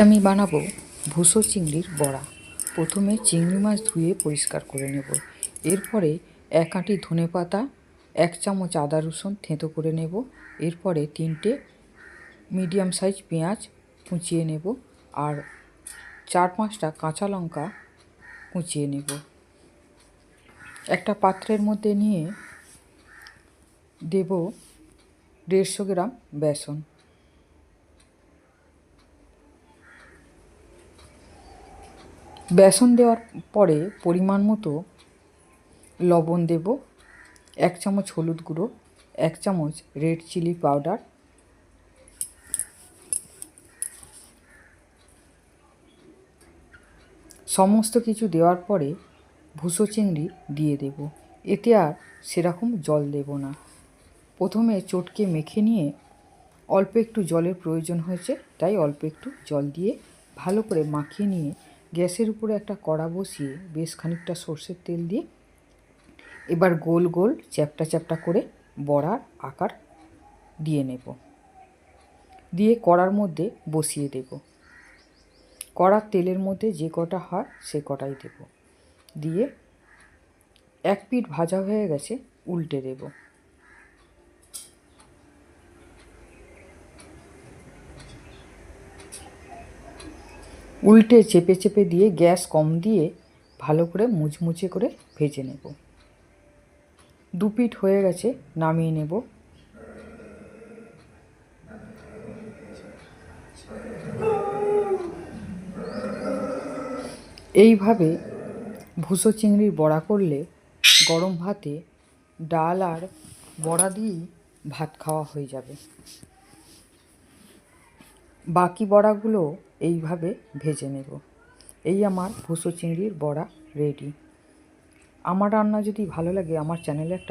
আমি বানাবো। ভুসো চিংড়ির বড়া। প্রথমে চিংড়ি মাছ ধুয়ে পরিষ্কার করে নেব। এরপরে এক আঁটি ধনে পাতা, এক চামচ আদা রসুন থেঁতো করে নেব। এরপরে তিনটে মিডিয়াম সাইজ পেঁয়াজ কুচিয়ে নেব আর চার পাঁচটা কাঁচা লঙ্কা কুচিয়ে নেব। একটা পাত্রের মধ্যে নিয়ে দেব দেড়শো গ্রাম বেসন। বেসন দেওয়ার পরে পরিমাণ মতো লবণ দেব, এক চামচ হলুদ গুঁড়ো, এক চামচ রেড চিলি পাউডার, সমস্ত কিছু দেওয়ার পরে ভুসো চিংড়ি দিয়ে দেব। এতে আর সেরকম জল দেব না। প্রথমে চটকে মেখে নিয়ে অল্প একটু জলের প্রয়োজন হয়েছে, তাই অল্প একটু জল দিয়ে ভালো করে মাখিয়ে নিয়ে গ্যাসের উপরে একটা কড়া বসিয়ে বেশ খানিকটা সর্ষের তেল দিয়ে এবার গোল গোল চ্যাপটা চ্যাপটা করে বড়ার আকার দিয়ে নেব। দিয়ে কড়ার মধ্যে বসিয়ে দেব। কড়ার তেলের মধ্যে যে কটা হয় সে কটাই দেব। দিয়ে এক পিঠ ভাজা হয়ে গেছে উল্টে দেব। উল্টে চেপে চেপে দিয়ে গ্যাস কম দিয়ে ভালো করে মুচমুচে করে ভেজে নেব। দু পিঠ হয়ে গেছে, নামিয়ে নেব। এইভাবে ভুসো চিংড়ির বড়া করলে গরম ভাতে ডাল আর বড়া দিয়েই ভাত খাওয়া হয়ে যাবে। বাকি বড়াগুলো এইভাবে ভেজে নেব। এই আমার ভুসো চিংড়ির বড়া রেডি আমার রান্না যদি ভালো লাগে, আমার চ্যানেলে একটা